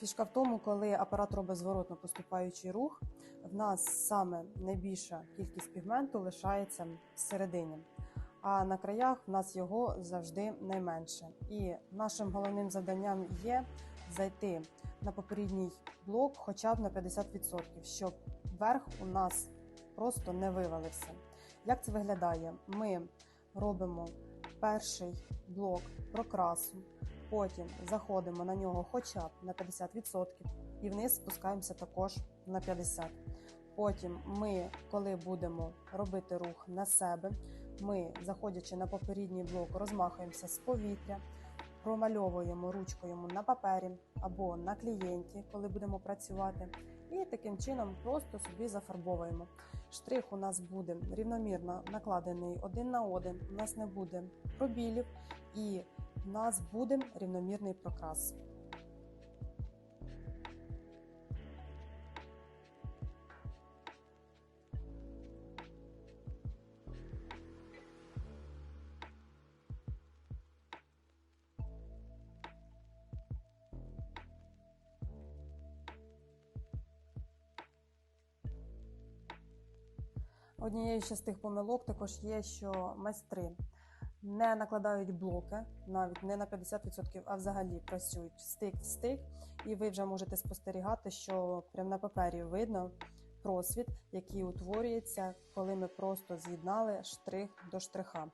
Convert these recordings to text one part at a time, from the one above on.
Фішка в тому, коли апарат робить зворотно поступаючий рух, в нас саме найбільша кількість пігменту лишається всередині, а на краях в нас його завжди найменше. І нашим головним завданням є зайти на попередній блок хоча б на 50%, щоб верх у нас просто не вивалився. Як це виглядає? Ми робимо перший блок прокрасу, потім заходимо на нього хоча б на 50% і вниз спускаємося також на 50%. Потім ми, коли будемо робити рух на себе, ми, заходячи на попередній блок, розмахуємося з повітря, промальовуємо ручкою на папері або на клієнті, коли будемо працювати, і таким чином просто собі зафарбовуємо. Штрих у нас буде рівномірно накладений один на один, у нас не буде пробілів і в нас буде рівномірний прокрас. Однією ще з тих помилок також є, що майстри не накладають блоки, навіть не на 50%, а взагалі працюють стик в стик, і ви вже можете спостерігати, що прямо на папері видно просвіт, який утворюється, коли ми просто з'єднали штрих до штриха.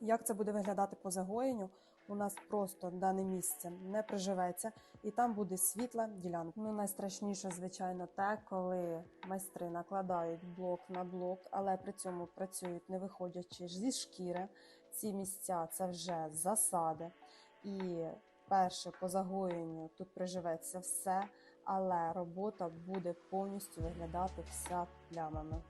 Як це буде виглядати по загоєнню? У нас просто дане місце не приживеться, і там буде світла ділянка. Ну найстрашніше, звичайно, те, коли майстри накладають блок на блок, але при цьому працюють не виходячи зі шкіри. Ці місця це вже засади. І перше по загоєнню тут приживеться все, але робота буде повністю виглядати вся плямами.